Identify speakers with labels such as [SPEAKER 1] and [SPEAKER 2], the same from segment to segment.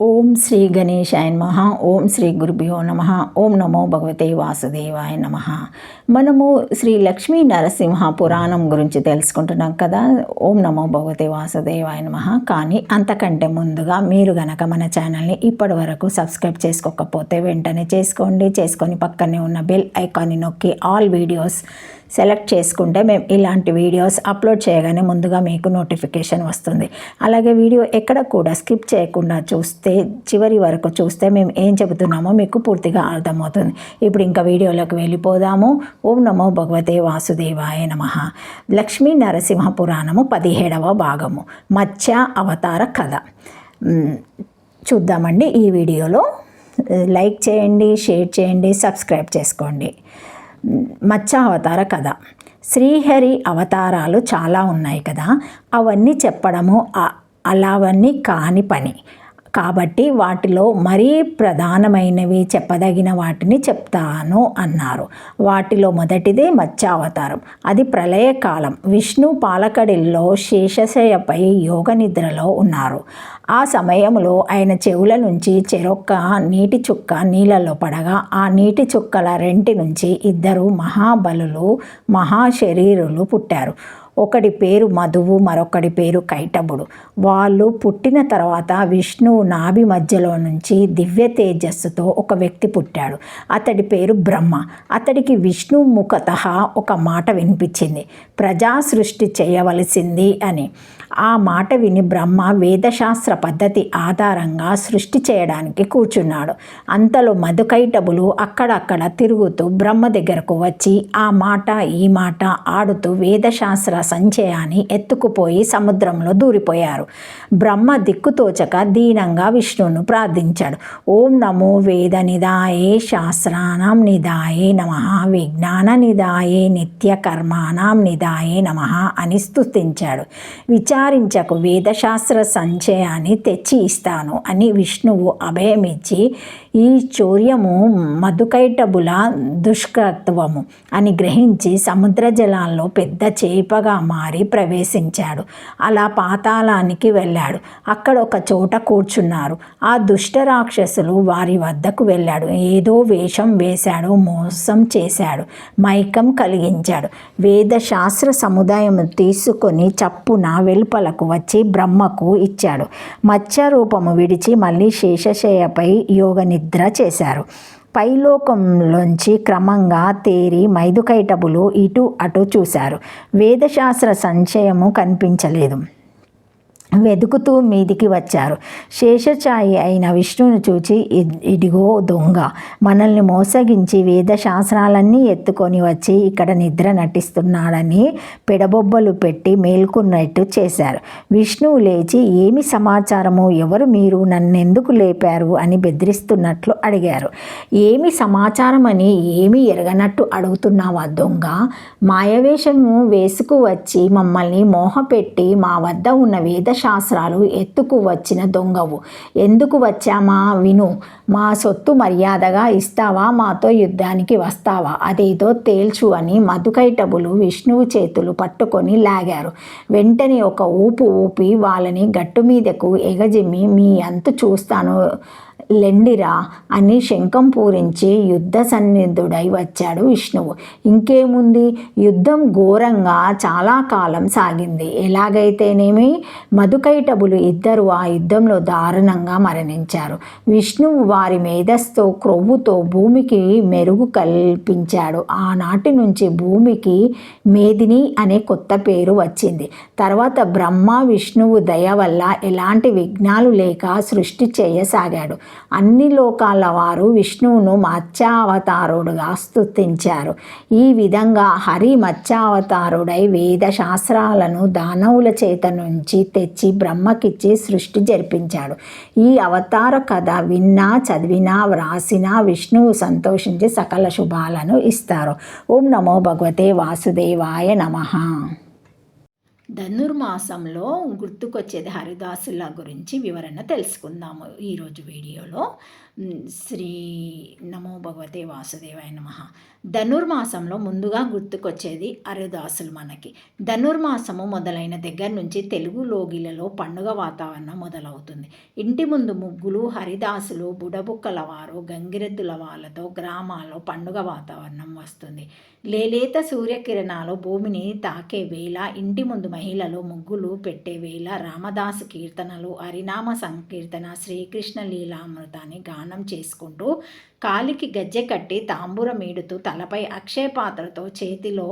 [SPEAKER 1] ఓం శ్రీ గణేశాయ నమ ఓం శ్రీ గురుభ్యో నమ ఓం నమో భగవతే వాసుదేవాయ నమ. మనము శ్రీ లక్ష్మీ నరసింహ పురాణం గురించి తెలుసుకుంటున్నాం కదా ఓం నమో భగవతే వాసుదేవాయ నమ. కానీ అంతకంటే ముందుగా మీరు గనక మన ఛానల్ని ఇప్పటి వరకు సబ్స్క్రైబ్ చేసుకోకపోతే వెంటనే చేసుకోండి చేసుకొని పక్కనే ఉన్న బెల్ ఐకాన్ని నొక్కి ఆల్ వీడియోస్ సెలెక్ట్ చేసుకుంటే మేము ఇలాంటి వీడియోస్ అప్లోడ్ చేయగానే ముందుగా మీకు నోటిఫికేషన్ వస్తుంది. అలాగే వీడియో ఎక్కడ కూడా స్కిప్ చేయకుండా చూస్తే చివరి వరకు చూస్తే మేము ఏం చెబుతున్నామో మీకు పూర్తిగా అర్థమవుతుంది. ఇప్పుడు ఇంకా వీడియోలోకి వెళ్ళిపోదాము. ఓం నమో భగవతే వాసుదేవాయ నమ. లక్ష్మీ నరసింహ పురాణము పదిహేడవ భాగము. మత్స్య అవతార కథ. చూద్దామండి ఈ వీడియోలో. లైక్ చేయండి షేర్ చేయండి సబ్స్క్రైబ్ చేసుకోండి. మత్స్యావతార కథ. శ్రీహరి అవతారాలు చాలా ఉన్నాయి కదా. అవన్నీ చెప్పడము అలావన్నీ కాని పని. కాబట్టి వాటిలో మరీ ప్రధానమైనవి చెప్పదగిన వాటిని చెప్తాను అన్నారు. వాటిలో మొదటిదే మత్స్యావతారం. అది ప్రళయకాలం విష్ణు పాలకడిల్లో శేషశయపై యోగ నిద్రలో ఉన్నారు. ఆ సమయంలో ఆయన చెవుల నుంచి చెరొక్క నీటి చుక్క నీళ్ళలో పడగా ఆ నీటి చుక్కల రెంటి నుంచి ఇద్దరు మహాబలులు మహాశరీరులు పుట్టారు. ఒకడి పేరు మధువు మరొకడి పేరు కైటబుడు. వాళ్ళు పుట్టిన తర్వాత విష్ణువు నాభి మధ్యలో నుంచి దివ్య తేజస్సుతో ఒక వ్యక్తి పుట్టాడు. అతడి పేరు బ్రహ్మ. అతడికి విష్ణు ముఖత ఒక మాట వినిపించింది. ప్రజా సృష్టి చేయవలసింది అని. ఆ మాట విని బ్రహ్మ వేదశాస్త్ర పద్ధతి ఆధారంగా సృష్టి చేయడానికి కూర్చున్నాడు. అంతలో మధుకైటబులు అక్కడక్కడ తిరుగుతూ బ్రహ్మ దగ్గరకు వచ్చి ఆ మాట ఈ మాట ఆడుతూ వేదశాస్త్ర సంచయాన్ని ఎత్తుకుపోయి సముద్రంలో దూరిపోయారు. బ్రహ్మ దిక్కుతోచక దీనంగా విష్ణువును ప్రార్థించాడు. ఓం నమో వేద నిదాయే శాస్త్రానాం నిదాయే నమ విజ్ఞాన నిదాయే నిత్య నిదా నిదాయే నమ అని స్థుతించాడు విచారించకు వేదశాస్త్ర సంచయాన్ని తెచ్చి ఇస్తాను అని విష్ణువు అభయమిచ్చి ఈ చౌర్యము మధుకైటబుల దుష్కత్వము అని గ్రహించి సముద్ర జలాల్లో పెద్ద చేపగా మారి ప్రవేశించాడు. అలా పాతాళానికి వెళ్ళాడు. అక్కడ ఒక చోట కూర్చున్నారు. ఆ దుష్ట రాక్షసులు వారి వద్దకు వెళ్ళాడు. ఏదో వేషం వేశాడు మోసం చేశాడు మైకం కలిగించాడు. వేదశాస్త్ర సముదాయం తీసుకొని చప్పున వెలుపలకు వచ్చి బ్రహ్మకు ఇచ్చాడు. మత్స్య రూపము విడిచి మళ్ళీ శేషశయపై యోగ నిద్ర చేశారు. పైలోకంలోంచి క్రమంగా తేరి మైదుకైటబులు ఇటు అటు చూశారు. వేదశాస్త్ర సంచయము కనిపించలేదు. వెతుకుతూ మీదికి వచ్చారు. శేషఛాయి అయిన విష్ణువును చూచి "ఇ- ఇదిగో దొంగ మనల్ని మోసగించి వేద శాస్త్రాలన్నీ ఎత్తుకొని వచ్చి ఇక్కడ నిద్ర నటిస్తున్నాడని పెడబొబ్బలు పెట్టి మేల్కొన్నట్టు చేశారు. విష్ణువు లేచి ఏమి సమాచారము? ఎవరు మీరు? నన్నెందుకు లేపారు? అని బెదిరిస్తున్నట్లు అడిగారు. ఏమి సమాచారం అని ఏమి ఎరగనట్టు అడుగుతున్నావా దొంగ? మాయవేషము వేసుకు వచ్చి మమ్మల్ని మోహపెట్టి మా వద్ద ఉన్న వేద శాస్త్రాలు ఎత్తుకు వచ్చిన దొంగవు. ఎందుకు వచ్చామా విను. మా సొత్తు మర్యాదగా ఇస్తావా? మాతో యుద్ధానికి వస్తావా? అదేదో తేల్చు అని మధుకైటబులు విష్ణువు చేతులు పట్టుకొని లాగారు. వెంటనే ఒక ఊపు ఊపి వాళ్ళని గట్టు మీదకు ఎగజిమ్మి మీ అంతు చూస్తాను లెండిరా అని శంఖం పూరించి యుద్ధ సన్నిధుడై వచ్చాడు విష్ణువు. ఇంకేముంది? యుద్ధం ఘోరంగా చాలా కాలం సాగింది. ఎలాగైతేనేమి? మధుకైటబులు ఇద్దరు ఆ యుద్ధంలో దారుణంగా మరణించారు. విష్ణువు వారి మేధస్తో క్రొవ్వుతో భూమికి మెరుగు కల్పించాడు. ఆనాటి నుంచి భూమికి మేదిని అనే కొత్త పేరు వచ్చింది. తర్వాత బ్రహ్మ విష్ణువు దయ వల్ల ఎలాంటి విఘ్నాలు లేక సృష్టి చేయసాగాడు. అన్ని లోకాల వారు విష్ణువును మత్స్యావతారుడుగా స్తుతించారు. ఈ విధంగా హరి మత్స్యావతారుడై వేద శాస్త్రాలను దానవుల చేత నుంచి తెచ్చి బ్రహ్మకిచ్చి సృష్టి జరిపించాడు. ఈ అవతార కథ విన్నా చదివినా వ్రాసినా విష్ణువు సంతోషించి సకల శుభాలను ఇస్తారు. ఓం నమో భగవతే వాసుదేవాయ నమః. ధనుర్మాసంలో గుర్తుకొచ్చేది హరిదాసుల గురించి వివరణ తెలుసుకుందాము ఈరోజు వీడియోలో. శ్రీ నమో భగవతే వాసుదేవాయ నమ. ధనుర్మాసంలో ముందుగా గుర్తుకొచ్చేది హరిదాసులు మనకి. ధనుర్మాసము మొదలైన దగ్గర నుంచి తెలుగు లోగిలలో పండుగ వాతావరణం మొదలవుతుంది. ఇంటి ముందు ముగ్గులు హరిదాసులు బుడబుక్కల వారు గంగిరెద్దుల వాళ్ళతో గ్రామాల్లో పండుగ వాతావరణం వస్తుంది. లేలేత సూర్యకిరణాలు భూమిని తాకే వేళ ఇంటి ముందు మహిళలు ముగ్గులు పెట్టే వేళ రామదాసు కీర్తనలు హరినామ సంకీర్తన శ్రీకృష్ణ లీలామృతాన్ని గానం చేసుకుంటూ కాలికి గజ్జె కట్టి తాంబూరం ఈడుతూ తలపై అక్షయపాత్రతో చేతిలో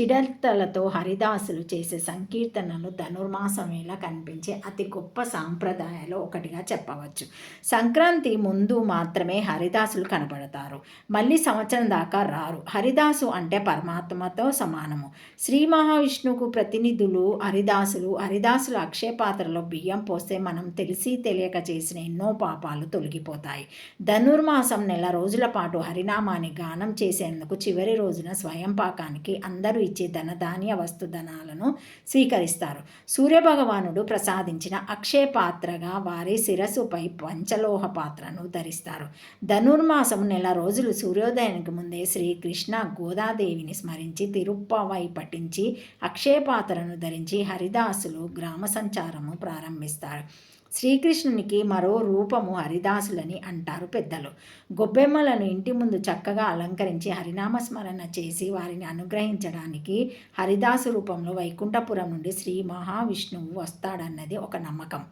[SPEAKER 1] చిడతలతో హరిదాసులు చేసే సంకీర్తనలు ధనుర్మాసం ఇలా కనిపించే అతి గొప్ప సాంప్రదాయాలు ఒకటిగా చెప్పవచ్చు. సంక్రాంతి ముందు మాత్రమే హరిదాసులు కనబడతారు. మళ్ళీ సంవత్సరం దాకా రారు. హరిదాసు అంటే పరమాత్మతో సమానము. శ్రీ మహావిష్ణువుకు ప్రతినిధులు హరిదాసులు హరిదాసులు అక్షయ పాత్రలో బియ్యం పోస్తే మనం తెలిసి తెలియక చేసిన ఎన్నో పాపాలు తొలగిపోతాయి. ధనుర్మాసం నెల రోజుల పాటు హరినామాన్ని గానం చేసేందుకు చివరి రోజున స్వయం పాకానికి అందరూ ఇచ్చే ధనధాన్య వస్తుధనాలను స్వీకరిస్తారు. సూర్యభగవానుడు ప్రసాదించిన అక్షయ పాత్రగా వారి శిరస్సుపై పంచలోహ పాత్రను ధరిస్తారు. ధనుర్మాసం నెల రోజులు సూర్యోదయానికి ముందే శ్రీకృష్ణ గోదాదేవిని స్మరించి తిరుప్పవై పఠించి అక్షయ పాత్రను ధరించి హరిదాసులు గ్రామ సంచారము ప్రారంభిస్తారు. శ్రీకృష్ణునికి మరో రూపము హరిదాసులని అంటారు పెద్దలు. గొబ్బెమ్మలను ఇంటి ముందు చక్కగా అలంకరించి హరినామ స్మరణ చేసి వారిని అనుగ్రహించడానికి హరిదాసు రూపంలో వైకుంఠపురం నుండి శ్రీ మహావిష్ణువు వస్తాడన్నది ఒక నమ్మకం.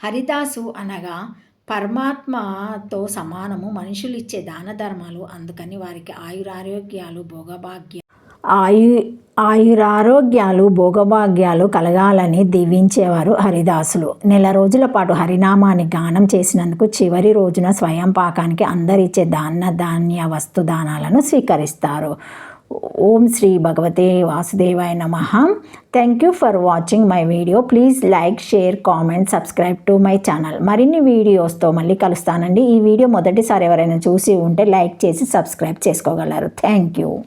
[SPEAKER 1] హరిదాసు అనగా పరమాత్మతో సమానము మనుషులు ఇచ్చే దాన ధర్మాలు అందుకని వారికి ఆయురారోగ్యాలు భోగభాగ్య ఆయు ఆయురారోగ్యాలు భోగభాగ్యాలు కలగాలని దీవించేవారు హరిదాసులు. నెల రోజుల పాటు హరినామాన్ని గానం చేసినందుకు చివరి రోజున స్వయం పాకానికి అందరిచ్చే దాన ధాన్య వస్తు దానాలను స్వీకరిస్తారు. ఓం శ్రీ భగవతే వాసుదేవాయ నమ. Thank you for watching my video please like share comment subscribe to my channel మరిన్ని వీడియోస్తో మళ్ళీ కలుస్తానండి. ఈ వీడియో మొదటిసారి ఎవరైనా చూసి ఉంటే లైక్ చేసి సబ్స్క్రైబ్ చేసుకోగలరు. Thank you